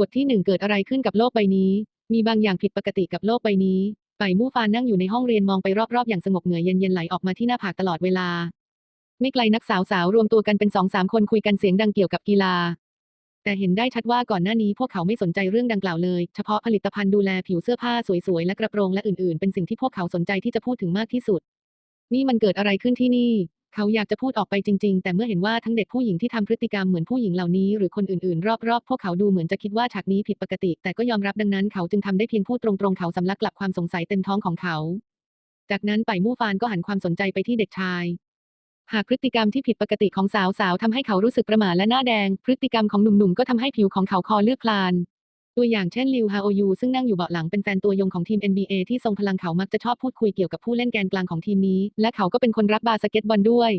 บทที่หนึ่งเกิดอะไรขึ้นกับโลกใบนี้ มีบางอย่างผิดปกติกับโลกใบนี้ไปมู่ฟานนั่งอยู่ในห้องเรียนมองไปรอบๆ อย่างสงบเหงื่อเย็นๆไหลออกมาที่หน้าผากตลอดเวลา ไม่ไกลนักสาวๆรวมตัวกันเป็นสองสามคนคุยกันเสียงดังเกี่ยวกับกีฬา แต่เห็นได้ชัดว่าก่อนหน้านี้พวกเขาไม่สนใจเรื่องดังกล่าวเลย เฉพาะผลิตภัณฑ์ดูแลผิวเสื้อผ้าสวยๆและกระโปรงและอื่นๆ เป็นสิ่งที่พวกเขาสนใจที่จะพูดถึงมากที่สุด นี่มันเกิดอะไรขึ้นที่นี่ เขาอยากจะพูดออกไปจริง ๆ แต่เมื่อเห็นว่าทั้งเด็กผู้หญิงที่ทำพฤติกรรมเหมือนผู้หญิงเหล่านี้หรือคนอื่นๆ รอบๆ พวกเขาดูเหมือนจะคิดว่าฉากนี้ผิดปกติ แต่ก็ยอมรับดังนั้นเขาจึงทำได้เพียงพูดตรงๆ เขาสำลักกลับความสงสัยเต็มท้องของเขา จากนั้นไปมู่ฟานก็หันความสนใจไปที่เด็กชาย หากพฤติกรรมที่ผิดปกติของสาวๆทำให้เขารู้สึกประหม่าและหน้าแดง พฤติกรรมของหนุ่มๆก็ทำให้ผิวของเขาคอเลือดพลาน ตัวอย่างเช่นลิวฮาโอยูซึ่งนั่งอยู่เบาะหลังเป็นแฟนตัวยงของทีม NBA ที่ทรงพลังเขามักจะชอบพูดคุยเกี่ยวกับผู้เล่นแกนกลางของทีมนี้ และเขาก็เป็นคนรักบาสเกตบอลด้วย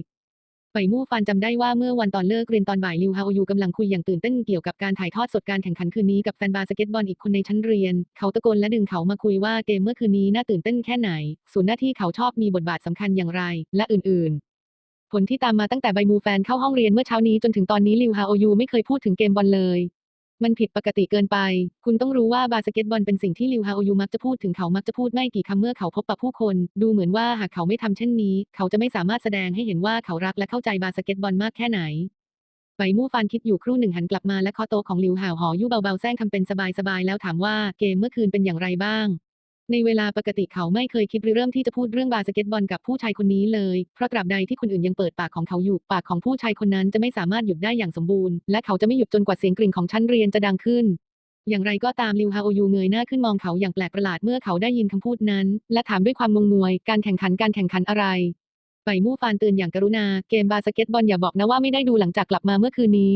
ไปมู่ฟานจำได้ว่าเมื่อวันตอนเลิกเรียนตอนบ่ายลิวฮาโอยูกำลังคุยอย่างตื่นเต้นเกี่ยวกับการถ่ายทอดสดการแข่งขันคืนนี้กับแฟนบาสเกตบอลอีกคนในชั้นเรียน เขาตะโกนและดึงเขามาคุยว่าเกมเมื่อคืนนี้น่าตื่นเต้นแค่ไหน ส่วนหน้าที่เขาชอบมีบทบาทสำคัญอย่างไร และอื่น ๆ ผลที่ตามมาตั้งแต่ใบมูแฟนเข้าห้องเรียนเมื่อเช้านี้จนถึงตอนนี้ลิวฮาโอยูไม่เคยพูดถึงเกมบอลเลย มันผิดปกติเกินไป คุณต้องรู้ว่าบาสเกตบอลเป็นสิ่งที่ลิวฮาโอยูมักจะพูดถึงเขามักจะพูดไม่กี่คำเมื่อเขาพบปะผู้คน ดูเหมือนว่าหากเขาไม่ทำเช่นนี้ เขาจะไม่สามารถแสดงให้เห็นว่าเขารักและเข้าใจบาสเกตบอลมากแค่ไหนใบมู่ฟานคิดอยู่ครู่หนึ่งหันกลับมาและคอโตของลิวหาวหอยู่เบาๆแซงทำเป็นสบายๆแล้วถามว่าเกมเมื่อคืนเป็นอย่างไรบ้าง ในเวลาปกติเขาไม่เคยคิดหรือเริ่มที่จะพูดเรื่องบาสเกตบอลกับผู้ชายคนนี้เลย เพราะตราบใดที่คนอื่นยังเปิดปากของเขาอยู่ ปากของผู้ชายคนนั้นจะไม่สามารถหยุดได้อย่างสมบูรณ์ และเขาจะไม่หยุดจนกว่าเสียงกริ่งของชั้นเรียนจะดังขึ้นอย่างไรก็ตามลิวฮาโอยูเงยหน้าขึ้นมองเขาอย่างแปลกประหลาดเมื่อเขาได้ยินคำพูดนั้น และถามด้วยความงงงวย การแข่งขันการแข่งขันอะไร ไปมู่ฟานเตือนอย่างกรุณา เกมบาสเกตบอลอย่าบอกนะว่าไม่ได้ดูหลังจากกลับมาเมื่อคืนนี้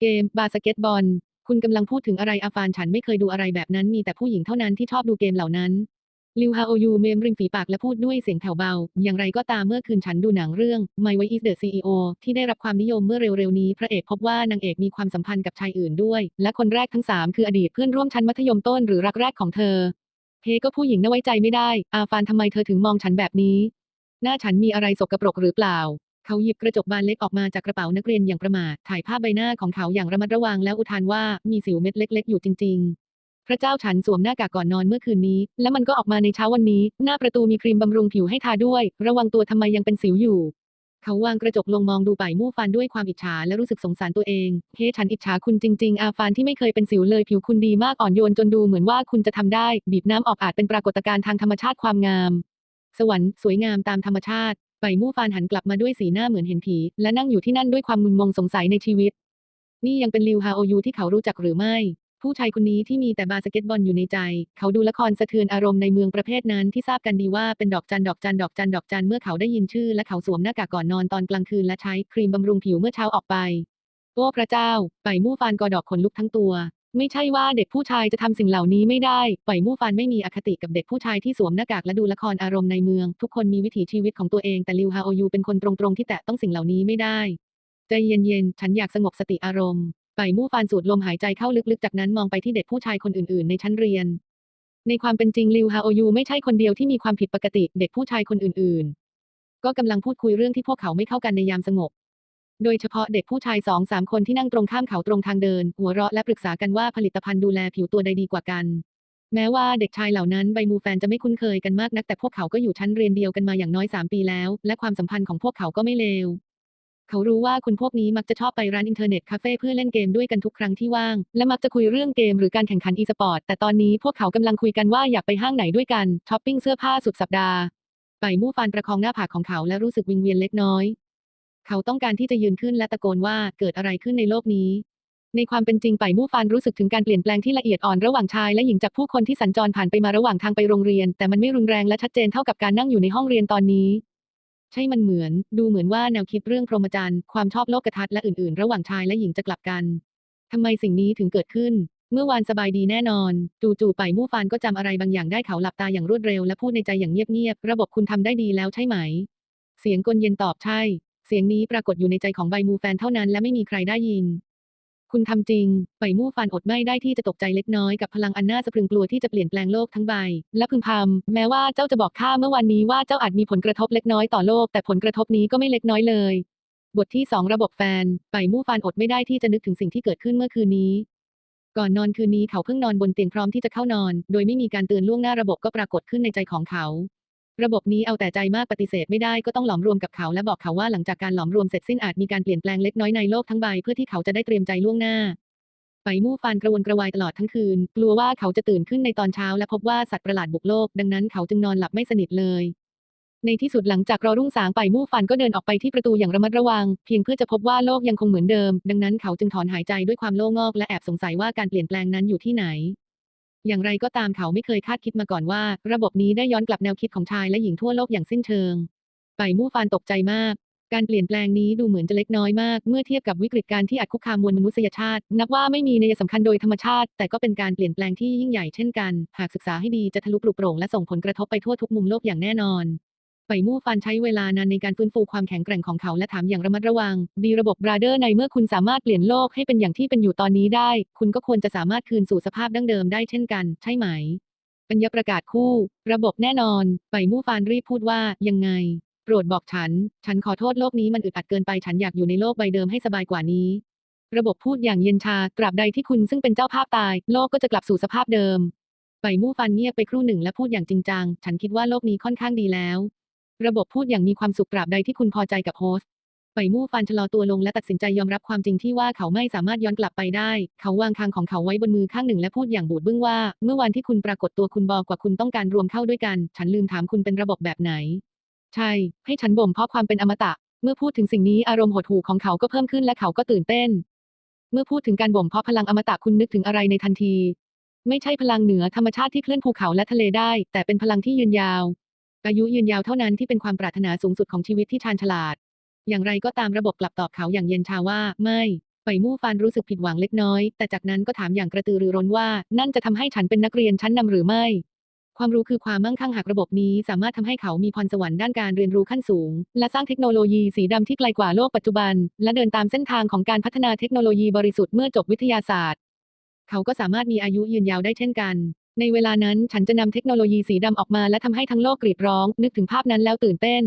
เกมบาสเกตบอล คุณกำลังพูดถึงอะไรอาฟานฉันไม่เคยดูอะไรแบบนั้นมีแต่ผู้หญิงเท่านั้นที่ชอบดูเกมเหล่านั้นลิวฮาโอยูเมมริมฝีปากและพูดด้วยเสียงแผ่วเบา อย่างไรก็ตามเมื่อคืนฉันดูหนังเรื่อง My Wife is the CEO ที่ได้รับความนิยมเมื่อเร็วๆนี้ พระเอกพบว่านางเอกมีความสัมพันธ์กับชายอื่นด้วย และคนแรกทั้งสามคืออดีตเพื่อนร่วมชั้นมัธยมต้นหรือรักแรกของเธอ เฮก็ผู้หญิงน่าไว้ใจไม่ได้ อาฟานทำไมเธอถึงมองฉันแบบนี้ หน้าฉันมีอะไรสกปรกหรือเปล่า เขาหยิบกระจกบานเล็กออกมาจากกระเป๋านักเรียนอย่างประมาทถ่ายภาพใบหน้าของเขาอย่างระมัดระวังแล้วอุทานว่ามีสิวเม็ดเล็ก ๆ อยู่จริง ๆพระเจ้าฉันสวมหน้ากากก่อนนอนเมื่อคืนนี้ และมันก็ออกมาในเช้าวันนี้ หน้าประตูมีครีมบำรุงผิวให้ทาด้วย ระวังตัวทำไมยังเป็นสิวอยู่ เขาวางกระจกลงมองดูป่ายมู่ฟานด้วยความอิจฉาและรู้สึกสงสารตัวเอง เฮ้ฉันอิจฉาคุณจริง ๆ อาฟานที่ไม่เคยเป็นสิวเลยผิวคุณดีมากอ่อนโยนจนดูเหมือนว่าคุณจะทำได้ บีบน้ำออกอาจเป็นปรากฏการณ์ทางธรรมชาติความงาม สวรรค์สวยงามตามธรรมชาติไปมู่ฟานหันกลับมาด้วยสีหน้าเหมือนเห็นผี และนั่งอยู่ที่นั่นด้วยความมึนงงสงสัยในชีวิต นี่ยังเป็นลิวฮาโอยูที่เขารู้จักหรือไม่ ผู้ชายคนนี้ที่มีแต่บาสเกตบอลอยู่ในใจ เขาดูละครสะเทือนอารมณ์ในเมืองประเภทนั้นที่ทราบกันดีว่าเป็นดอกจันดอกจันดอกจันดอกจันเมื่อเขาได้ยินชื่อ และเขาสวมหน้ากากก่อนนอนตอนกลางคืนและใช้ครีมบำรุงผิวเมื่อเช้าออกไปโอ้พระเจ้า ไปมู่ฟานกอดอกขนลุกทั้งตัว ไม่ใช่ว่าเด็กผู้ชายจะทำสิ่งเหล่านี้ไม่ได้ไปมู่ฟานไม่มีอคติกับเด็กผู้ชายที่สวมหน้ากากและดูละครอารมณ์ในเมือง ทุกคนมีวิถีชีวิตของตัวเองแต่ลิวฮาโอยูเป็นคนตรงๆที่แตะต้องสิ่งเหล่านี้ไม่ได้ใจเย็นๆฉันอยากสงบสติอารมณ์ไปมู่ฟานสูดลมหายใจเข้าลึกๆ จากนั้นมองไปที่เด็กผู้ชายคนอื่นๆ ในชั้นเรียน ในความเป็นจริงลิวฮาโอยูไม่ใช่คนเดียวที่มีความผิดปกติ เด็กผู้ชายคนอื่นๆ ก็กำลังพูดคุยเรื่องที่พวกเขาไม่เข้ากันในยามสงบ โดยเฉพาะเด็กผู้ชายสองสามคนที่นั่งตรงข้ามเขาตรงทางเดิน หัวเราะและปรึกษากันว่าผลิตภัณฑ์ดูแลผิวตัวใดดีกว่ากัน แม้ว่าเด็กชายเหล่านั้นใบมูแฟนจะไม่คุ้นเคยกันมากนักแต่พวกเขาก็อยู่ชั้นเรียนเดียวกันมาอย่างน้อย 3 ปีแล้ว และความสัมพันธ์ของพวกเขาก็ไม่เลวเขารู้ว่าคุณพวกนี้มักจะชอบไปร้านอินเทอร์เน็ตคาเฟ่เพื่อเล่นเกมด้วยกันทุกครั้งที่ว่าง และมักจะคุยเรื่องเกมหรือการแข่งขันอีสปอร์ตแต่ตอนนี้พวกเขากำลังคุยกันว่าอยากไปห้างไหนด้วยกันช้อปปิ้งเสื้อผ้าสุดสัปดาห์ไปมู่ฟานประคองหน้าผากของเขาและรู้สึกวิงเวียนเล็กน้อย เขาต้องการที่จะยืนขึ้นและตะโกนว่าเกิดอะไรขึ้นในโลกนี้ ในความเป็นจริงไปมู่ฟานรู้สึกถึงการเปลี่ยนแปลงที่ละเอียดอ่อนระหว่างชายและหญิงจากผู้คนที่สัญจรผ่านไปมาระหว่างทางไปโรงเรียน แต่มันไม่รุนแรงและชัดเจนเท่ากับการนั่งอยู่ในห้องเรียนตอนนี้ ใช่มันเหมือน ดูเหมือนว่าแนวคิดเรื่องพรหมจรรย์ความชอบโลกทัศน์และอื่นๆ ระหว่างชายและหญิงจะกลับกันทำไมสิ่งนี้ถึงเกิดขึ้น เมื่อวานสบายดีแน่นอน จู่ๆไปมู่ฟานก็จำอะไรบางอย่างได้เขาหลับตาอย่างรวดเร็วและพูดในใจอย่างเงียบๆระบบคุณทำได้ดีแล้วใช่ไหม เสียงกลเย็นตอบใช่ เสียงนี้ปรากฏอยู่ในใจของใบมูแฟนเท่านั้นและไม่มีใครได้ยิน คุณทำจริงไปมู่ฟานอดไม่ได้ที่จะตกใจเล็กน้อยกับพลังอันน่าสะพรึงกลัวที่จะเปลี่ยนแปลงโลกทั้งใบ และพึมพำแม้ว่าเจ้าจะบอกข้าเมื่อวันนี้ว่าเจ้าอาจมีผลกระทบเล็กน้อยต่อโลก แต่ผลกระทบนี้ก็ไม่เล็กน้อยเลย บทที่ 2 ระบบแฟนไปมู่ฟานอดไม่ได้ที่จะนึกถึงสิ่งที่เกิดขึ้นเมื่อคืนนี้ก่อนนอนคืนนี้เขาเพิ่งนอนบนเตียงพร้อมที่จะเข้านอน โดยไม่มีการเตือนล่วงหน้าระบบก็ปรากฏขึ้นในใจของเขา ระบบนี้เอาแต่ใจมากปฏิเสธไม่ได้ก็ต้องหลอมรวมกับเขาและบอกเขาว่าหลังจากการหลอมรวมเสร็จสิ้นอาจมีการเปลี่ยนแปลงเล็กน้อยในโลกทั้งใบเพื่อที่เขาจะได้เตรียมใจล่วงหน้าไปมู่ฟานกระวนกระวายตลอดทั้งคืน กลัวว่าเขาจะตื่นขึ้นในตอนเช้าและพบว่าสัตว์ประหลาดบุกโลก ดังนั้นเขาจึงนอนหลับไม่สนิทเลย ในที่สุดหลังจากรอรุ่งสางไปมู่ฟันก็เดินออกไปที่ประตูอย่างระมัดระวัง เพียงเพื่อจะพบว่าโลกยังคงเหมือนเดิม ดังนั้นเขาจึงถอนหายใจด้วยความโล่งอกและแอบสงสัยว่าการเปลี่ยนแปลงนั้นอยู่ที่ไหน อย่างไรก็ตามเขาไม่เคยคาดคิดมาก่อนว่า ระบบนี้ได้ย้อนกลับแนวคิดของชายและหญิงทั่วโลกอย่างสิ้นเชิง ไปมู่ฟานตกใจมาก การเปลี่ยนแปลงนี้ดูเหมือนจะเล็กน้อยมาก เมื่อเทียบกับวิกฤตการณ์ที่อาจคุกคามมวลมนุษยชาติ นับว่าไม่มีนัยสำคัญโดยธรรมชาติ แต่ก็เป็นการเปลี่ยนแปลงที่ยิ่งใหญ่เช่นกัน หากศึกษาให้ดีจะทะลุปลุกโปร่งและส่งผลกระทบไปทั่วทุกมุมโลกอย่างแน่นอน ไปมู่ฟานใช้เวลานานในการฟื้นฟูความแข็งแกร่งของเขาและถามอย่างระมัดระวัง ดีระบบบราเดอร์ในเมื่อคุณสามารถเปลี่ยนโลกให้เป็นอย่างที่เป็นอยู่ตอนนี้ได้ คุณก็ควรจะสามารถคืนสู่สภาพดั้งเดิมได้เช่นกัน ใช่ไหม ปัญญาประกาศคู่ ระบบแน่นอนไปมู่ฟานรีบพูดว่ายังไง โปรดบอกฉัน ฉันขอโทษโลกนี้มันอึดอัดเกินไปฉันอยากอยู่ในโลกใบเดิมให้สบายกว่านี้ ระบบพูดอย่างเย็นชาตราบใดที่คุณซึ่งเป็นเจ้าภาพตาย โลกก็จะกลับสู่สภาพเดิมไปมู่ฟันเงียบไปครู่หนึ่งและพูดอย่างจริงจัง ฉันคิดว่าโลกนี้ค่อนข้างดีแล้ว ระบบพูดอย่างมีความสุขตราบใดที่คุณพอใจกับโฮสต์ไปมู่ฟันชะลอตัวลงและตัดสินใจยอมรับความจริงที่ว่าเขาไม่สามารถย้อนกลับไปได้ เขาวางคางของเขาไว้บนมือข้างหนึ่งและพูดอย่างบูดบึ้งว่า เมื่อวันที่คุณปรากฏตัวคุณบอกว่าคุณต้องการรวมเข้าด้วยกัน ฉันลืมถามคุณเป็นระบบแบบไหน ใช่ ให้ฉันบ่มเพาะความเป็นอมตะ เมื่อพูดถึงสิ่งนี้อารมณ์หดหู่ของเขาก็เพิ่มขึ้นและเขาก็ตื่นเต้น เมื่อพูดถึงการบ่มเพาะพลังอมตะคุณนึกถึงอะไรในทันที ไม่ใช่พลังเหนือธรรมชาติที่เคลื่อนภูเขาและทะเลได้ แต่เป็นพลังที่ยืนยาว อายุยืนยาวเท่านั้นที่เป็นความปรารถนาสูงสุดของชีวิตที่ชาญฉลาด อย่างไรก็ตามระบบกลับตอบเขาอย่างเย็นชาว่า ไม่ไปมู่ฟานรู้สึกผิดหวังเล็กน้อย แต่จากนั้นก็ถามอย่างกระตือรือร้นว่า นั่นจะทำให้ฉันเป็นนักเรียนชั้นนำหรือไม่ ความรู้คือความมั่งคั่งหากระบบนี้ สามารถทำให้เขามีพรสวรรค์ด้านการเรียนรู้ขั้นสูง และสร้างเทคโนโลยีสีดำที่ไกลกว่าโลกปัจจุบัน และเดินตามเส้นทางของการพัฒนาเทคโนโลยีบริสุทธิ์เมื่อจบวิทยาศาสตร์ เขาก็สามารถมีอายุยืนยาวได้เช่นกัน ในเวลานั้นฉันจะนำเทคโนโลยีสีดำออกมาและทำให้ทั้งโลกกรีดร้อง นึกถึงภาพนั้นแล้วตื่นเต้น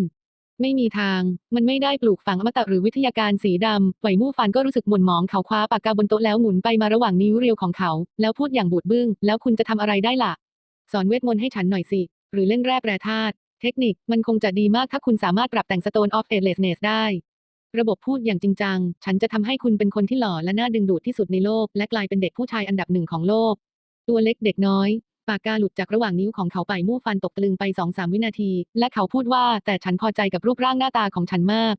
ไม่มีทาง มันไม่ได้ปลูกฝังอมตะหรือวิทยาการสีดำไหวมู่ฟันก็รู้สึกหม่นหมองเขาคว้าปากกาบนโต๊ะแล้วหมุนไปมาระหว่างนิ้วเรียวของเขา แล้วพูดอย่างบูดบึ้ง แล้วคุณจะทำอะไรได้ล่ะ สอนเวทมนต์ให้ฉันหน่อยสิ หรือเล่นแร่แปรธาตุเทคนิคมันคงจะดีมากถ้าคุณสามารถปรับแต่ง Stone of Agelessness ได้ ระบบพูดอย่างจริงจัง ฉันจะทำให้คุณเป็นคนที่หล่อและน่าดึงดูดที่สุดในโลก และกลายเป็นเด็กผู้ชายอันดับหนึ่งของโลก ตัวเล็กเด็กน้อย ปากกาหลุดจากระหว่างนิ้วของเขาไปมู่ฟันตกตะลึงไปสองสามวินาที และเขาพูดว่าแต่ฉันพอใจกับรูปร่างหน้าตาของฉันมาก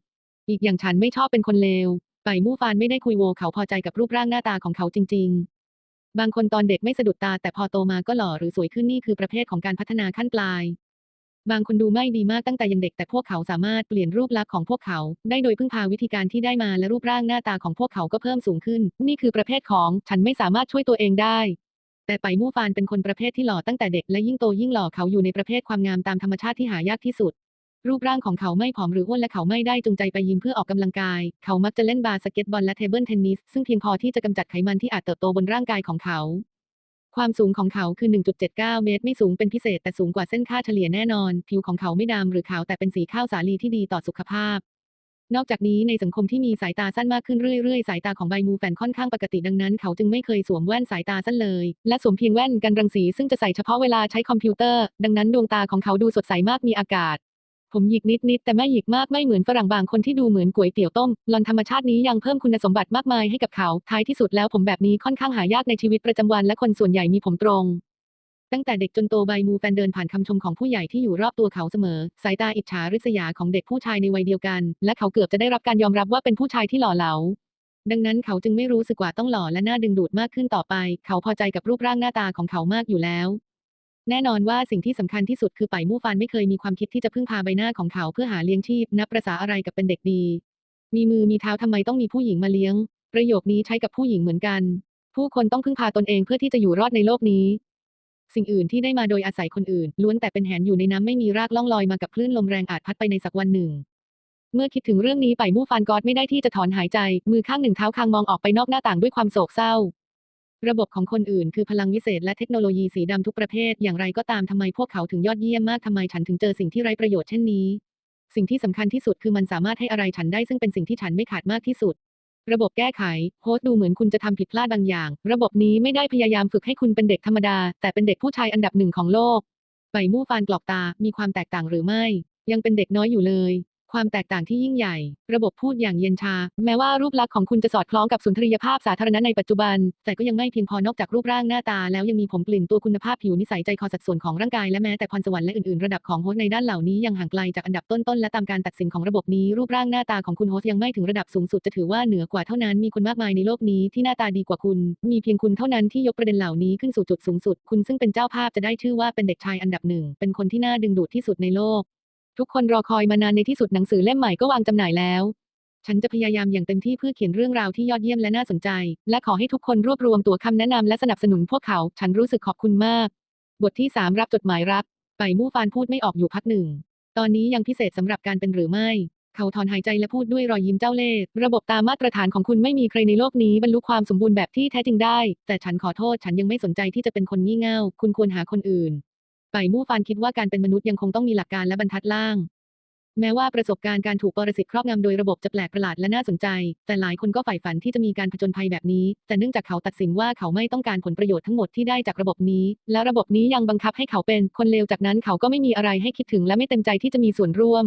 อีกอย่างฉันไม่ชอบเป็นคนเลวไปมู่ฟานไม่ได้คุยโวเขาพอใจกับรูปร่างหน้าตาของเขาจริง ๆ บางคนตอนเด็กไม่สะดุดตาแต่พอโตมาก็หล่อหรือสวยขึ้นนี่คือประเภทของการพัฒนาขั้นปลายบางคนดูไม่ดีมากตั้งแต่ยังเด็กแต่พวกเขาสามารถเปลี่ยนรูปลักษณ์ของพวกเขา ได้โดยพึ่งพาวิธีการที่ได้มาและรูปร่างหน้าตาของพวกเขาก็เพิ่มสูงขึ้น นี่คือประเภทของฉันไม่สามารถช่วยตัวเองได้ แต่ไปมู่ฟานเป็นคนประเภทที่หล่อตั้งแต่เด็กและยิ่งโตยิ่งหล่อเขาอยู่ในประเภทความงามตามธรรมชาติที่หายากที่สุด รูปร่างของเขาไม่ผอมหรืออ้วนและเขาไม่ได้จงใจไปยิมเพื่อออกกำลังกาย เขามักจะเล่นบาสเกตบอลและเทเบิลเทนนิสซึ่งเพียงพอที่จะกำจัดไขมันที่อาจเติบโตบนร่างกายของเขา ความสูงของเขาคือ 1.79 เมตร ไม่สูงเป็นพิเศษแต่สูงกว่าเส้นค่าเฉลี่ยแน่นอน ผิวของเขาไม่ดำหรือขาวแต่เป็นสีข้าวสาลีที่ดีต่อสุขภาพ นอกจากนี้ในสังคมที่มีสายตาสั้นมากขึ้นเรื่อยๆ สายตาของใบมูแฟนค่อนข้างปกติดังนั้น เขาจึงไม่เคยสวมแว่นสายตาสั้นเลย และสวมเพียงแว่นกันรังสีซึ่งจะใส่เฉพาะเวลาใช้คอมพิวเตอร์ ดังนั้นดวงตาของเขาดูสดใสมากมีอากาศ ผมหยิกนิดๆแต่ไม่หยิกมากไม่เหมือนฝรั่งบางคนที่ดูเหมือนก๋วยเตี๋ยวต้มลอนธรรมชาตินี้ยังเพิ่มคุณสมบัติมากมายให้กับเขาท้ายที่สุดแล้วผมแบบนี้ค่อนข้างหายากในชีวิตประจำวันและคนส่วนใหญ่มีผมตรง ตั้งแต่เด็กจนโตใบมูแฟนเดินผ่านคำชมของผู้ใหญ่ที่อยู่รอบตัวเขาเสมอ สายตาอิจฉาริษยาของเด็กผู้ชายในวัยเดียวกัน และเขาเกือบจะได้รับการยอมรับว่าเป็นผู้ชายที่หล่อเหลา ดังนั้นเขาจึงไม่รู้สึกว่าต้องหล่อและน่าดึงดูดมากขึ้นต่อไป เขาพอใจกับรูปร่างหน้าตาของเขามากอยู่แล้ว แน่นอนว่าสิ่งที่สำคัญที่สุดคือไปมู่ฟานไม่เคยมีความคิดที่จะพึ่งพาใบหน้าของเขาเพื่อหาเลี้ยงชีพ นับประษาอะไรกับเป็นเด็กดี มีมือมีเท้าทำไมต้องมีผู้หญิงมาเลี้ยง ประโยคนี้ใช้กับผู้หญิงเหมือนกัน ผู้คนต้องพึ่งพาตนเองเพื่อที่จะอยู่รอดในโลกนี้ สิ่งอื่นที่ได้มาโดยอาศัยคนอื่น ล้วนแต่เป็นแหนอยู่ในน้ำไม่มีรากล่องลอยมากับคลื่นลมแรงอาจพัดไปในสักวันหนึ่ง เมื่อคิดถึงเรื่องนี้ไปมู่ฟานกอดไม่ได้ที่จะถอนหายใจ มือข้างหนึ่งเท้าคางมองออกไปนอกหน้าต่างด้วยความโศกเศร้า ระบบของคนอื่นคือพลังวิเศษและเทคโนโลยีสีดำทุกประเภท อย่างไรก็ตามทำไมพวกเขาถึงยอดเยี่ยมมากทำไมฉันถึงเจอสิ่งที่ไร้ประโยชน์เช่นนี้ สิ่งที่สำคัญที่สุดคือมันสามารถให้อะไรฉันได้ซึ่งเป็นสิ่งที่ฉันไม่ขาดมากที่สุด ระบบแก้ไข โฮสต์ดูเหมือนคุณจะทำผิดพลาดบางอย่าง ระบบนี้ไม่ได้พยายามฝึกให้คุณเป็นเด็กธรรมดา แต่เป็นเด็กผู้ชายอันดับหนึ่งของโลก ไปมู่ฟานกรอกตา มีความแตกต่างหรือไม่ ยังเป็นเด็กน้อยอยู่เลย ความแตกต่างที่ยิ่งใหญ่ ระบบพูดอย่างเย็นชา แม้ว่ารูปลักษณ์ของคุณจะสอดคล้องกับสุนทรียภาพสาธารณะในปัจจุบัน แต่ก็ยังไม่เพียงพอนอกจากรูปร่างหน้าตา แล้วยังมีผมกลิ่นตัวคุณภาพผิวนิสัยใจคอสัดส่วนของร่างกายและแม้แต่พรสวรรค์และอื่นๆ ระดับของโฮสในด้านเหล่านี้ยังห่างไกลจากอันดับต้นๆและตามการตัดสินของระบบนี้รูปร่างหน้าตาของคุณโฮสยังไม่ถึงระดับสูงสุดจะถือว่าเหนือกว่าเท่านั้นมีคนมากมายในโลกนี้ที่หน้าตาดีกว่าคุณ มีเพียงคุณเท่านั้นที่ยกประเด็นเหล่านี้ขึ้นสู่จุดสูงสุด คุณซึ่งเป็นเจ้าภาพจะได้ชื่อว่าเป็นเด็กชายอันดับหนึ่งเป็นคนที่น่าดึงดูดที่สุดในโลก ทุกคนรอคอยมานานในที่สุดหนังสือเล่มใหม่ก็วางจำหน่ายแล้ว ฉันจะพยายามอย่างเต็มที่เพื่อเขียนเรื่องราวที่ยอดเยี่ยมและน่าสนใจ และขอให้ทุกคนรวบรวมตัวคำแนะนำและสนับสนุนพวกเขา ฉันรู้สึกขอบคุณมาก บทที่3รับจดหมายรักไปมู่ฟานพูดไม่ออกอยู่พักหนึ่ง ตอนนี้ยังพิเศษสำหรับการเป็นหรือไม่ เขาถอนหายใจและพูดด้วยรอยยิ้มเจ้าเล่ห์ระบบตามมาตรฐานของคุณไม่มีใครในโลกนี้บรรลุความสมบูรณ์แบบที่แท้จริงได้ แต่ฉันขอโทษฉันยังไม่สนใจที่จะเป็นคนงี่เง่าคุณควรหาคนอื่น ไปมู่ฟานคิดว่าการเป็นมนุษย์ยังคงต้องมีหลักการและบรรทัดล่าง แม้ว่าประสบการณ์การถูกปรสิตครอบงำโดยระบบจะแปลกประหลาดและน่าสนใจ แต่หลายคนก็ใฝ่ฝันที่จะมีการผจญภัยแบบนี้ แต่เนื่องจากเขาตัดสินว่าเขาไม่ต้องการผลประโยชน์ทั้งหมดที่ได้จากระบบนี้ และระบบนี้ยังบังคับให้เขาเป็นคนเลวจากนั้นเขาก็ไม่มีอะไรให้คิดถึงและไม่เต็มใจที่จะมีส่วนร่วม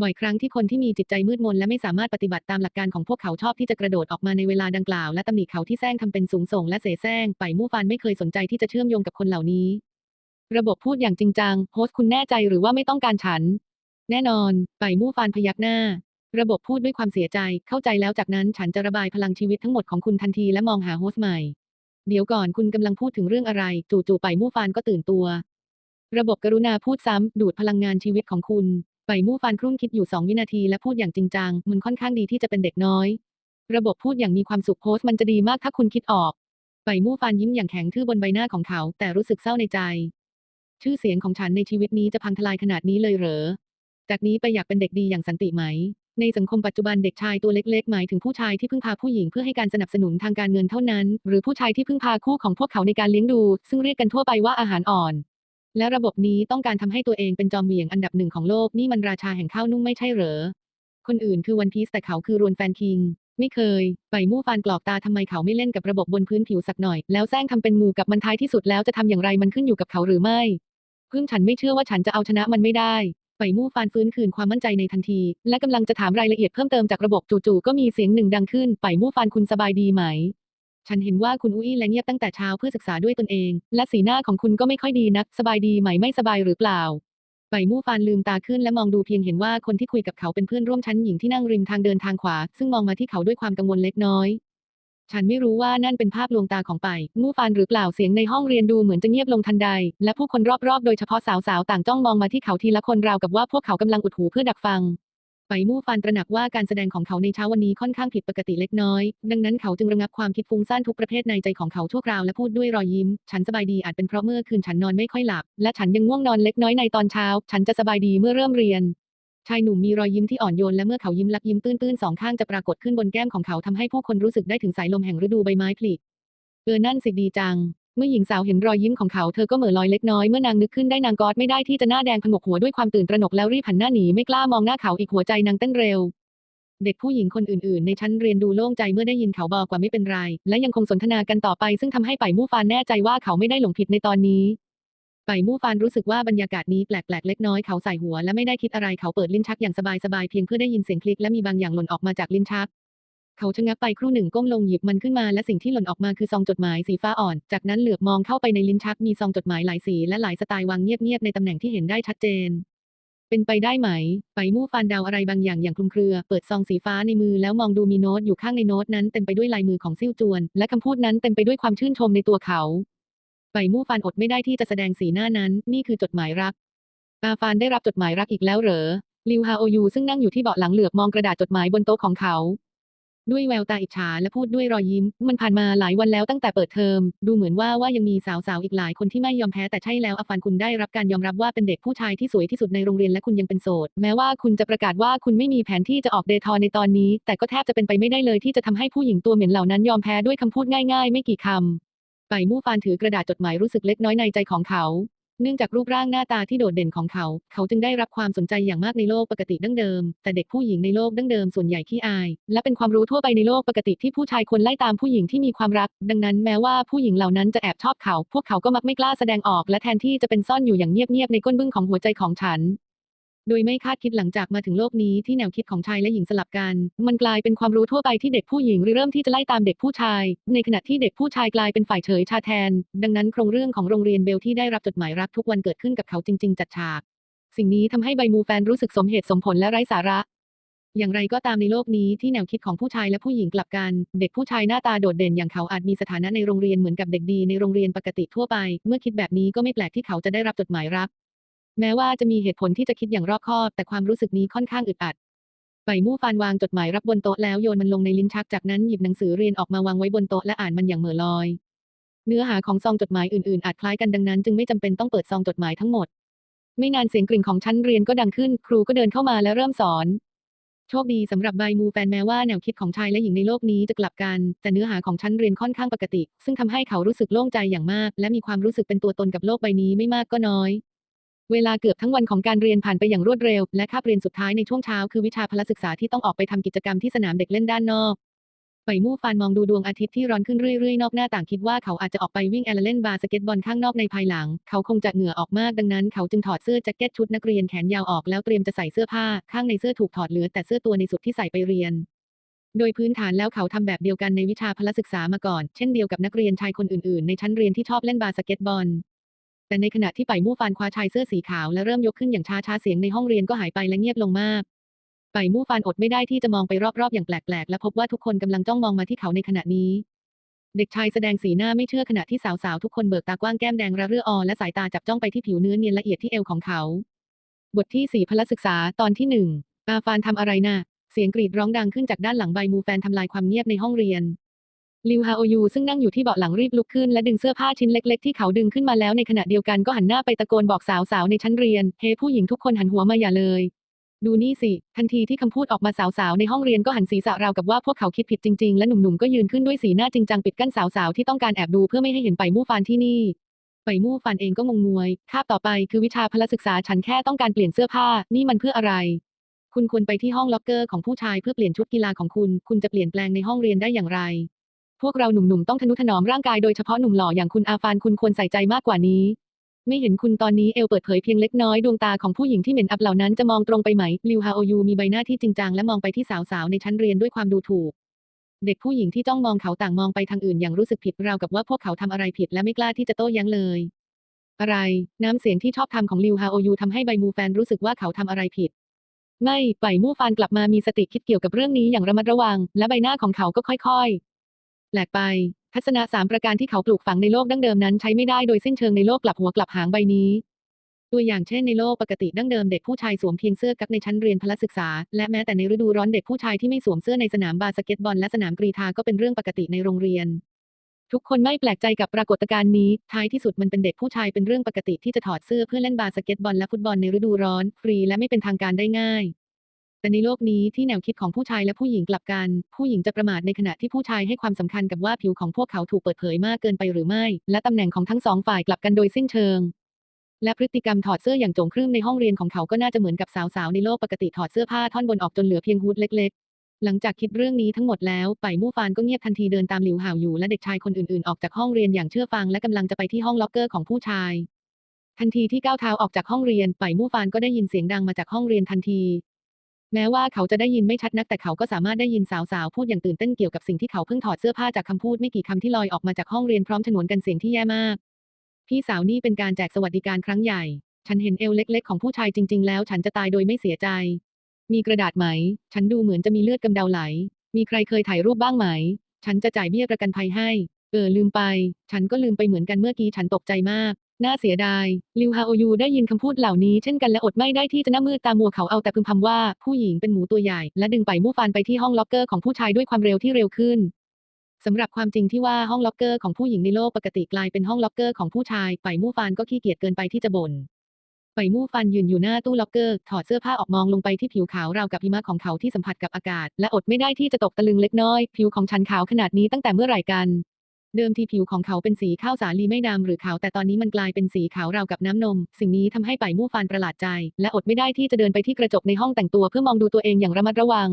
บ่อยครั้งที่คนที่มีจิตใจมืดมนและไม่สามารถปฏิบัติตามหลักการของพวกเขาชอบที่จะกระโดดออกมาในเวลาดังกล่าวและตำหนิเขาที่แซงทำเป็นสูงส่งและเสแสร้งไปมู่ฟานไม่เคยสนใจที่จะเชื่อมโยงกับคนเหล่านี้ ระบบพูดอย่างจริงจัง โฮสต์คุณแน่ใจหรือว่าไม่ต้องการฉัน แน่นอน ไปมู่ฟานพยักหน้า ระบบพูดด้วยความเสียใจ เข้าใจแล้วจากนั้นฉันจะระบายพลังชีวิตทั้งหมดของคุณทันทีและมองหาโฮสต์ใหม่ เดี๋ยวก่อนคุณกำลังพูดถึงเรื่องอะไร จู่ๆไปมู่ฟานก็ตื่นตัว ระบบกรุณาพูดซ้ำ ดูดพลังงานชีวิตของคุณ ไปมู่ฟานครุ่นคิดอยู่2วินาทีและพูดอย่างจริงจัง มันค่อนข้างดีที่จะเป็นเด็กน้อย ระบบพูดอย่างมีความสุขโพสต์มันจะดีมากถ้าคุณคิดออก ไปมู่ฟานยิ้มอย่างแข็งทื่อบนใบหน้าของเขา แต่รู้สึกเศร้าในใจ ชื่อเสียงของฉันในชีวิตนี้จะพังทลายขนาดนี้เลยเหรอ จากนี้ไปอยากเป็นเด็กดีอย่างสันติไหม ในสังคมปัจจุบันเด็กชายตัวเล็กๆ หมายถึงผู้ชายที่พึ่งพาผู้หญิงเพื่อให้การสนับสนุนทางการเงินเท่านั้น หรือผู้ชายที่พึ่งพาคู่ของพวกเขาในการเลี้ยงดู ซึ่งเรียกกันทั่วไปว่าอาหารอ่อน และระบบนี้ต้องการทำให้ตัวเองเป็นจอมเหวี่ยงอันดับหนึ่งของโลกนี่มันราชาแห่งข้าวนุ่มไม่ใช่เหรอ คนอื่นคือวันพีซแต่เขาคือรวนแฟนคิงไม่เคย ไปมู่ฟานกรอกตาทำไมเขาไม่เล่นกับระบบบนพื้นผิวสักหน่อย แล้วแซงทำเป็นหมูกับมันท้ายที่สุดแล้วจะทำอย่างไรมันขึ้นอยู่กับเขาหรือไม่ พึ่งฉันไม่เชื่อว่าฉันจะเอาชนะมันไม่ได้ไปมู่ฟานฟื้นคืนความมั่นใจในทันที และกำลังจะถามรายละเอียดเพิ่มเติมจากระบบจู่ๆก็มีเสียงหนึ่งดังขึ้นไปมู่ฟานคุณสบายดีไหม ฉันเห็นว่าคุณอุ้ยและเงียบตั้งแต่เช้าเพื่อศึกษาด้วยตนเอง และสีหน้าของคุณก็ไม่ค่อยดีนัก สบายดีไหมไม่สบายหรือเปล่าไปมู่ฟานลืมตาขึ้นและมองดูเพียงเห็นว่าคนที่คุยกับเขาเป็นเพื่อนร่วมชั้นหญิงที่นั่งริมทางเดินทางขวา ซึ่งมองมาที่เขาด้วยความกังวลเล็กน้อย ฉันไม่รู้ว่านั่นเป็นภาพลวงตาของไปมู่ฟานหรือเปล่าเสียงในห้องเรียนดูเหมือนจะเงียบลงทันใด และผู้คนรอบๆ โดยเฉพาะสาวๆ ต่างจ้องมองมาที่เขาทีละคนราวกับว่าพวกเขากำลังอุดหูเพื่อดักฟัง ไปมู่ฟานตระหนักว่าการแสดงของเขาในเช้าวันนี้ค่อนข้างผิดปกติเล็กน้อย ดังนั้นเขาจึงระงับความคิดฟุ้งซ่านทุกประเภทในใจของเขาชั่วคราวและพูดด้วยรอยยิ้ม ฉันสบายดีอาจเป็นเพราะเมื่อคืนฉันนอนไม่ค่อยหลับ และฉันยังง่วงนอนเล็กน้อยในตอนเช้า ฉันจะสบายดีเมื่อเริ่มเรียน ชายหนุ่มมีรอยยิ้มที่อ่อนโยนและเมื่อเขายิ้มลักยิ้มตื้นๆสองข้างจะปรากฏขึ้นบนแก้มของเขาทำให้ผู้คนรู้สึกได้ถึงสายลมแห่งฤดูใบไม้ผลิเออนั่นสิดีจัง เมื่อหญิงสาวเห็นรอยยิ้มของเขาเธอก็เหม่อลอยเล็กน้อยเมื่อนางนึกขึ้นได้นางกอดไม่ได้ที่จะหน้าแดงผงกหัวด้วยความตื่นตระหนกแล้วรีบหันหน้าหนีไม่กล้ามองหน้าเขาอีกหัวใจนางเต้นเร็ว เด็กผู้หญิงคนอื่นๆ ในชั้นเรียนดูโล่งใจเมื่อได้ยินเขาบอกว่าไม่เป็นไร และยังคงสนทนากันต่อไป ซึ่งทำให้ไปมู่ฟานแน่ใจว่าเขาไม่ได้หลงผิดในตอนนี้ ไปมู่ฟานรู้สึกว่าบรรยากาศนี้แปลกๆเล็กน้อยเขาใส่หัวและไม่ได้คิดอะไรเขาเปิดลิ้นชักอย่างสบายๆเพียงเพื่อได้ยินเสียงคลิกและมีบางอย่างหล่นออกมาจากลิ้นชัก เขาชะงักไปครู่หนึ่งก้มลงหยิบมันขึ้นมาและสิ่งที่หล่นออกมาคือซองจดหมายสีฟ้าอ่อน จากนั้นเหลือบมองเข้าไปในลิ้นชักมีซองจดหมายหลายสีและหลายสไตล์วางเงียบๆในตำแหน่งที่เห็นได้ชัดเจน เป็นไปได้ไหมไปมู่ฟานเดาอะไรบางอย่างอย่างคลุมเครือ เปิดซองสีฟ้าในมือแล้วมองดูมีโน้ตอยู่ข้างในโน้ตนั้นเต็มไปด้วยลายมือของซิ่วจวน และคำพูดนั้นเต็มไปด้วยความชื่นชมในตัวเขา มู่ฟานอดไม่ได้ที่จะแสดงสีหน้านั้น นี่คือจดหมายรัก อาฟานได้รับจดหมายรักอีกแล้วเหรอ ลิวฮาโอยูซึ่งนั่งอยู่ที่เบาะหลังเหลือบมองกระดาษจดหมายบนโต๊ะของเขา ด้วยแววตาอิจฉาและพูดด้วยรอยยิ้ม มันผ่านมาหลายวันแล้วตั้งแต่เปิดเทอม ดูเหมือนว่าว่ายังมีสาวๆอีกหลายคนที่ไม่ยอมแพ้แต่ใช่แล้วอาฟานคุณได้รับการยอมรับว่าเป็นเด็กผู้ชายที่สวยที่สุดในโรงเรียนและคุณยังเป็นโสด แม้ว่าคุณจะประกาศว่าคุณไม่มีแผนที่จะออกเดทอในตอนนี้ แต่ก็แทบจะเป็นไปไม่ได้เลยที่จะทำให้ผู้หญิงตัวเหม็นเหล่านั้นยอมแพ้ด้วยคำพูดง่าย ๆ ไม่กี่คำ ไปมู่ฟานถือกระดาษจดหมายรู้สึกเล็กน้อยในใจของเขา เนื่องจากรูปร่างหน้าตาที่โดดเด่นของเขา เขาจึงได้รับความสนใจอย่างมากในโลกปกติดั้งเดิม แต่เด็กผู้หญิงในโลกดั้งเดิมส่วนใหญ่ขี้อาย และเป็นความรู้ทั่วไปในโลกปกติที่ผู้ชายควรไล่ตามผู้หญิงที่มีความรัก ดังนั้นแม้ว่าผู้หญิงเหล่านั้นจะแอบชอบเขา พวกเขาก็มักไม่กล้าแสดงออก และแทนที่จะเป็นซ่อนอยู่อย่างเงียบๆในก้นบึ้งของหัวใจของฉัน โดยไม่คาดคิดหลังจากมาถึงโลกนี้ที่แนวคิดของชายและหญิงสลับกัน มันกลายเป็นความรู้ทั่วไปที่เด็กผู้หญิงเริ่มที่จะไล่ตามเด็กผู้ชาย ในขณะที่เด็กผู้ชายกลายเป็นฝ่ายเฉยชาแทน ดังนั้นโครงเรื่องของโรงเรียนเบลที่ได้รับจดหมายรักทุกวันเกิดขึ้นกับเขาจริง ๆ จัดฉาก สิ่งนี้ทำให้ใบมูแฟนรู้สึกสมเหตุสมผลและไร้สาระอย่างไรก็ตามในโลกนี้ที่แนวคิดของผู้ชายและผู้หญิงกลับกัน เด็กผู้ชายหน้าตาโดดเด่นอย่างเขาอาจมีสถานะในโรงเรียนเหมือนกับเด็กดีในโรงเรียนปกติทั่วไป เมื่อคิดแบบนี้ก็ไม่แปลกที่เขาจะได้รับจดหมายรัก แม้ว่าจะมีเหตุผลที่จะคิดอย่างรอบคอบ แต่ความรู้สึกนี้ค่อนข้างอึดอัดไปมู่ฟานวางจดหมายรับบนโต๊ะแล้วโยนมันลงในลิ้นชักจากนั้นหยิบหนังสือเรียนออกมาวางไว้บนโต๊ะและอ่านมันอย่างเหม่อลอย เนื้อหาของซองจดหมายอื่นๆอาจคล้ายกันดังนั้นจึงไม่จำเป็นต้องเปิดซองจดหมายทั้งหมด ไม่นานเสียงกริ่งของชั้นเรียนก็ดังขึ้น ครูก็เดินเข้ามาและเริ่มสอน โชคดีสำหรับใบมูแฟนแม้ว่าแนวคิดของชายและหญิงในโลกนี้จะกลับกัน แต่เนื้อหาของชั้นเรียนค่อนข้างปกติ ซึ่งทำให้เขารู้สึกโล่งใจอย่างมาก และมีความรู้สึกเป็นตัวตนกับโลกใบนี้ไม่มากก็น้อย เวลาเกือบทั้งวันของการเรียนผ่านไปอย่างรวดเร็ว และคาบเรียนสุดท้ายในช่วงเช้าคือวิชาพละศึกษาที่ต้องออกไปทำกิจกรรมที่สนามเด็กเล่นด้านนอกไปมู่ฟานมองดูดวงอาทิตย์ที่ร้อนขึ้นเรื่อยๆ นอกหน้าต่างคิดว่าเขาอาจจะออกไปวิ่งแอลเล่นบาสเกตบอลข้างนอกในภายหลัง เขาคงจะเหงื่อออกมากดังนั้นเขาจึงถอดเสื้อแจ็คเก็ตชุดนักเรียนแขนยาวออกแล้วเตรียมจะใส่เสื้อผ้า ข้างในเสื้อถูกถอดเหลือแต่เสื้อตัวในสุดที่ใส่ไปเรียน โดยพื้นฐานแล้วเขาทำแบบเดียวกันในวิชาพละศึกษามาก่อน เช่นเดียวกับนักเรียนชายคนอื่นๆ ในชั้นเรียนที่ชอบเล่นบาสเกตบอล แต่ในขณะที่ไปมู่ฟานคว้าชายเสื้อสีขาวและเริ่มยกขึ้นอย่างช้าๆเสียงในห้องเรียนก็หายไปและเงียบลงมากไปมู่ฟานอดไม่ได้ที่จะมองไปรอบๆอย่างแปลกๆ และพบว่าทุกคนกำลังจ้องมองมาที่เขาในขณะนี้ เด็กชายแสดงสีหน้าไม่เชื่อขณะที่สาวๆ ทุกคนเบิกตากว้างแก้มแดงระเรื่ออและสายตาจับจ้องไปที่ผิวเนื้อเนียนละเอียดที่เอวของเขา บทที่สี่พลศึกษาตอนที่หนึ่งอาฟานทำอะไรนะ่ะเสียงกรีดร้องดังขึ้นจากด้านหลังใบมูแฟนทำลายความเงียบในห้องเรียน ลิวฮาโอยูซึ่งนั่งอยู่ที่เบาะหลังรีบลุกขึ้นและดึงเสื้อผ้าชิ้นเล็กๆที่เขาดึงขึ้นมาแล้วในขณะเดียวกันก็หันหน้าไปตะโกนบอกสาวๆในชั้นเรียน เฮ้ ผู้หญิงทุกคนหันหัวมาอย่าเลย ดูนี่สิ ทันทีที่คำพูดออกมาสาวๆในห้องเรียนก็หันศีรษะราวกับว่าพวกเขาคิดผิดจริงๆ และหนุ่มๆก็ยืนขึ้นด้วยสีหน้าจริงจังปิดกั้นสาวๆที่ต้องการแอบดูเพื่อไม่ให้เห็นไปมู่ฟานที่นี่ไปมู่ฟานเองก็งงงวย คาบต่อไปคือวิชาพละศึกษาฉันแค่ต้องการเปลี่ยนเสื้อผ้า นี่มันเพื่ออะไรคุณควรไปที่ห้องล็อกเกอร์ของผู้ชายเพื่อเปลี่ยนชุดกีฬาของคุณ คุณจะเปลี่ยนแปลงในห้องเรียนได้อย่างไร พวกเราหนุ่มๆต้องทนุถนอมร่างกายโดยเฉพาะหนุ่มหล่ออย่างคุณอาฟานคุณควรใส่ใจมากกว่านี้ ไม่เห็นคุณตอนนี้เอวเปิดเผยเพียงเล็กน้อยดวงตาของผู้หญิงที่เหม็นอับเหล่านั้นจะมองตรงไปไหมลิวฮาโอยูมีใบหน้าที่จริงจังและมองไปที่สาวๆในชั้นเรียนด้วยความดูถูก เด็กผู้หญิงที่จ้องมองเขาต่างมองไปทางอื่นอย่างรู้สึกผิดราวกับว่าพวกเขาทำอะไรผิดและไม่กล้าที่จะโต้แย้งเลย อะไร น้ำเสียงที่ชอบทำของลิวฮาโอยูทำให้ใบมูแฟนรู้สึกว่าเขาทำอะไรผิดไม่ไปมู่ฟานกลับมามีสติคิดเกี่ยวกับเรื่องนี้อย่างระมัดระวัง และใบหน้าของเขาก็ค่อย แหลกไป ทัศนะสามประการที่เขาปลูกฝังในโลกดั้งเดิมนั้นใช้ไม่ได้โดยสิ้นเชิงในโลกกลับหัวกลับหางใบนี้ตัวอย่างเช่นในโลกปกติดั้งเดิมเด็กผู้ชายสวมเพียงเสื้อกั๊กในชั้นเรียนพละศึกษา และแม้แต่ในฤดูร้อนเด็กผู้ชายที่ไม่สวมเสื้อในสนามบาสเกตบอลและสนามกรีฑาก็เป็นเรื่องปกติในโรงเรียน ทุกคนไม่แปลกใจกับปรากฏการณ์นี้ ท้ายที่สุดมันเป็นเด็กผู้ชายเป็นเรื่องปกติที่จะถอดเสื้อเพื่อเล่นบาสเกตบอลและฟุตบอลในฤดูร้อน ฟรีและไม่เป็นทางการได้ง่าย แต่ในโลกนี้ที่แนวคิดของผู้ชายและผู้หญิงกลับกัน ผู้หญิงจะประมาทในขณะที่ผู้ชายให้ความสำคัญกับว่าผิวของพวกเขาถูกเปิดเผยมากเกินไปหรือไม่ และตำแหน่งของทั้งสองฝ่ายกลับกันโดยสิ้นเชิง และพฤติกรรมถอดเสื้ออย่างโจงครึ่มในห้องเรียนของเขาก็น่าจะเหมือนกับสาวๆในโลกปกติถอดเสื้อผ้าท่อนบนออกจนเหลือเพียงฮูดเล็กๆหลังจากคิดเรื่องนี้ทั้งหมดแล้ว ไปมู่ฟานก็เงียบทันทีเดินตามหลิวห่าวอยู่และเด็กชายคนอื่นๆ ออกจากห้องเรียนอย่างเชื่อฟังและกำลังจะไปที่ห้องล็อกเกอร์ของผู้ชาย ทันทีที่ก้าวเท้าออกจากห้องเรียน ไปมู่ฟานก็ได้ยินเสียงดังมาจากห้องเรียนทันที แม้ว่าเขาจะได้ยินไม่ชัดนักแต่เขาก็สามารถได้ยินสาวๆพูดอย่างตื่นเต้นเกี่ยวกับสิ่งที่เขาเพิ่งถอดเสื้อผ้าจากคำพูดไม่กี่คำที่ลอยออกมาจากห้องเรียนพร้อมฉนวนกันเสียงที่แย่มาก พี่สาวนี่เป็นการแจกสวัสดิการครั้งใหญ่ ฉันเห็นเอวเล็ก ๆ ของผู้ชายจริง ๆ แล้วฉันจะตายโดยไม่เสียใจ มีกระดาษไหม ฉันดูเหมือนจะมีเลือดกำเดาไหล มีใครเคยถ่ายรูปบ้างไหม ฉันจะจ่ายเบี้ยประกันภัยให้ เออลืมไป ฉันก็ลืมไปเหมือนกันเมื่อกี้ฉันตกใจมาก น่าเสียดาย ลิวฮาโอยูได้ยินคำพูดเหล่านี้เช่นกันและอดไม่ได้ที่จะหน้ามืดตามัวเขาเอาแต่พึมพำว่าผู้หญิงเป็นหมูตัวใหญ่ และดึงไปมู่ฟานไปที่ห้องล็อกเกอร์ของผู้ชายด้วยความเร็วที่เร็วขึ้นสำหรับความจริงที่ว่าห้องล็อกเกอร์ของผู้หญิงในโลกปกติกลายเป็นห้องล็อกเกอร์ของผู้ชาย ไปมู่ฟานก็ขี้เกียจเกินไปที่จะบ่นไปมู่ฟันยืนอยู่หน้าตู้ล็อกเกอร์ ถอดเสื้อผ้าออกมองลงไปที่ผิวขาวราวกับหิมะของเขาที่สัมผัสกับอากาศ และอดไม่ได้ที่จะตกตะลึงเล็กน้อย ผิวของฉันขาวขนาดนี้ตั้งแต่เมื่อไหร่กัน เดิมทีผิวของเขาเป็นสีข้าวสาลีไม่ดำหรือขาวแต่ตอนนี้มันกลายเป็นสีขาวราวกับน้ำนม สิ่งนี้ทำให้ไปมู่ฟานประหลาดใจ และอดไม่ได้ที่จะเดินไปที่กระจกในห้องแต่งตัวเพื่อมองดูตัวเองอย่างระมัดระวัง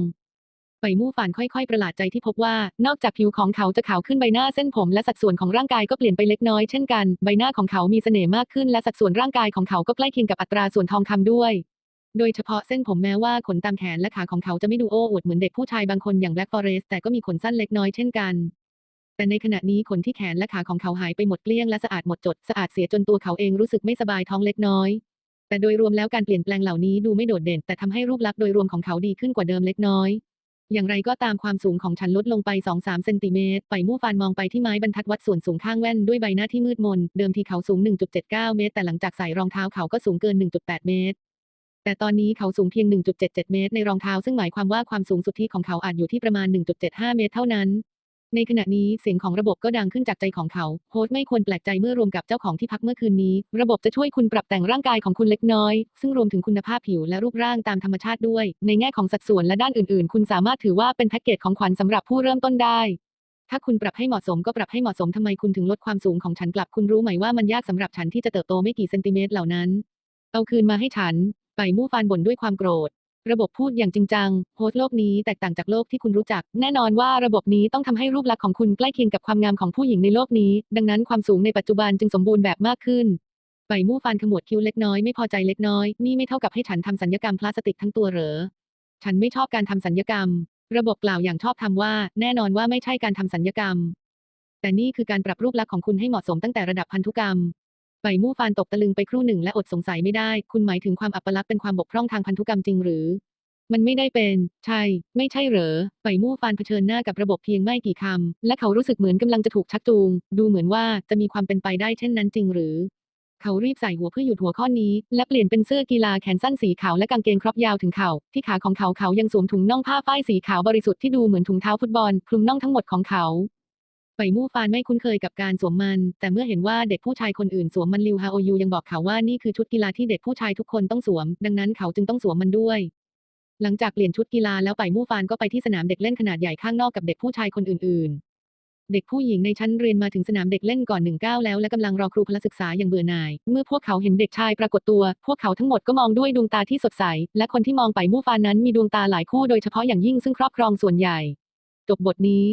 ไปมู่ฟานค่อยๆ ประหลาดใจที่พบว่า นอกจากผิวของเขาจะขาวขึ้นใบหน้าเส้นผมและสัดส่วนของร่างกายก็เปลี่ยนไปเล็กน้อยเช่นกัน ใบหน้าของเขามีเสน่ห์มากขึ้นและสัดส่วนร่างกายของเขาก็ใกล้เคียงกับอัตราส่วนทองคำด้วยโดยเฉพาะเส้นผมแม้ว่าขนตามแขนและขาของเขาจะไม่ดูโอ้อวดเหมือนเด็กผู้ชายบางคนอย่าง Black Forest แต่ก็มีขนสั้นเล็กน้อยเช่นกัน แต่ในขณะนี้ขนที่แขนและขาของเขาหายไปหมดเกลี้ยงและสะอาดหมดจดสะอาดเสียจนตัวเขาเองรู้สึกไม่สบายท้องเล็กน้อย แต่โดยรวมแล้วการเปลี่ยนแปลงเหล่านี้ดูไม่โดดเด่น แต่ทำให้รูปลักษณ์โดยรวมของเขาดีขึ้นกว่าเดิมเล็กน้อย อย่างไรก็ตามความสูงของฉันลดลงไป 2-3 เซนติเมตร ไปมู่ฟานมองไปที่ไม้บรรทัดวัดส่วนสูงข้างแว่นด้วยใบหน้าที่มืดมน เดิมทีเขาสูง 1.79 เมตร แต่หลังจากใส่รองเท้าเขาก็สูงเกิน 1.8 เมตรแต่ตอนนี้เขาสูงเพียง 1.77 เมตรในรองเท้า ซึ่งหมายความว่าความสูงสุดที่ของเขาอาจอยู่ที่ประมาณ 1.75 เมตรเท่านั้น ในขณะนี้เสียงของระบบก็ดังขึ้นจากใจของเขา โฮสต์ไม่ควรแปลกใจเมื่อรวมกับเจ้าของที่พักเมื่อคืนนี้ ระบบจะช่วยคุณปรับแต่งร่างกายของคุณเล็กน้อย ซึ่งรวมถึงคุณภาพผิวและรูปร่างตามธรรมชาติด้วย ในแง่ของสัดส่วนและด้านอื่นๆ คุณสามารถถือว่าเป็นแพ็กเกจของขวัญสำหรับผู้เริ่มต้นได้ถ้าคุณปรับให้เหมาะสมก็ปรับให้เหมาะสมทำไมคุณถึงลดความสูงของฉันกลับคุณรู้ไหมว่ามันยากสำหรับฉันที่จะเติบโตไม่กี่เซนติเมตรเหล่านั้น เอาคืนมาให้ฉัน ไปมู่ฟานบ่นด้วยความโกรธ ระบบพูดอย่างจริงจัง โฮสต์โลกนี้แตกต่างจากโลกที่คุณรู้จัก แน่นอนว่าระบบนี้ต้องทำให้รูปลักษณ์ของคุณใกล้เคียงกับความงามของผู้หญิงในโลกนี้ ดังนั้นความสูงในปัจจุบันจึงสมบูรณ์แบบมากขึ้นไปมู่ฟานขมวดคิ้วเล็กน้อยไม่พอใจเล็กน้อย นี่ไม่เท่ากับให้ฉันทำสัญญกรรมพลาสติกทั้งตัวเหรอ ฉันไม่ชอบการทำสัญญกรรม ระบบกล่าวอย่างชอบธรรมว่า แน่นอนว่าไม่ใช่การทำสัญญกรรม แต่นี่คือการปรับรูปลักษณ์ของคุณให้เหมาะสมตั้งแต่ระดับพันธุกรรม ไปมู่ฟานตกตะลึงไปครู่หนึ่งและอดสงสัยไม่ได้ คุณหมายถึงความอัปลักษณ์เป็นความบกพร่องทางพันธุกรรมจริงหรือ มันไม่ได้เป็น ใช่ ไม่ใช่เหรอ ไปมู่ฟานเผชิญหน้ากับระบบเพียงไม่กี่คำ และเขารู้สึกเหมือนกำลังจะถูกชักจูง ดูเหมือนว่าจะมีความเป็นไปได้เช่นนั้นจริงหรือ เขารีบใส่หัวเพื่อหยุดหัวข้อนี้ และเปลี่ยนเป็นเสื้อกีฬาแขนสั้นสีขาวและกางเกงครอปยาวถึงเข่า ที่ขาของเขาเขายังสวมถุงน่องผ้าฝ้ายสีขาวบริสุทธิ์ที่ดูเหมือนถุงเท้าฟุตบอลคลุมน่องทั้งหมดของเขา ไปมู่ฟานไม่คุ้นเคยกับการสวมมัน แต่เมื่อเห็นว่าเด็กผู้ชายคนอื่นสวมมันลิวฮาโอยูยังบอกเขาว่านี่คือชุดกีฬาที่เด็กผู้ชายทุกคนต้องสวม ดังนั้นเขาจึงต้องสวมมันด้วย หลังจากเปลี่ยนชุดกีฬาแล้วไปมู่ฟานก็ไปที่สนามเด็กเล่นขนาดใหญ่ข้างนอกกับเด็กผู้ชายคนอื่น ๆ เด็กผู้หญิงในชั้นเรียนมาถึงสนามเด็กเล่นก่อนหนึ่งก้าวแล้วและกำลังรอครูพละศึกษาอย่างเบื่อหน่าย เมื่อพวกเขาเห็นเด็กชายปรากฏตัว พวกเขาทั้งหมดก็มองด้วยดวงตาที่สดใส และคนที่มองไปมู่ฟานนั้นมีดวงตาหลายคู่โดยเฉพาะอย่างยิ่งซึ่งครอบครองส่วนใหญ่ จบบทนี้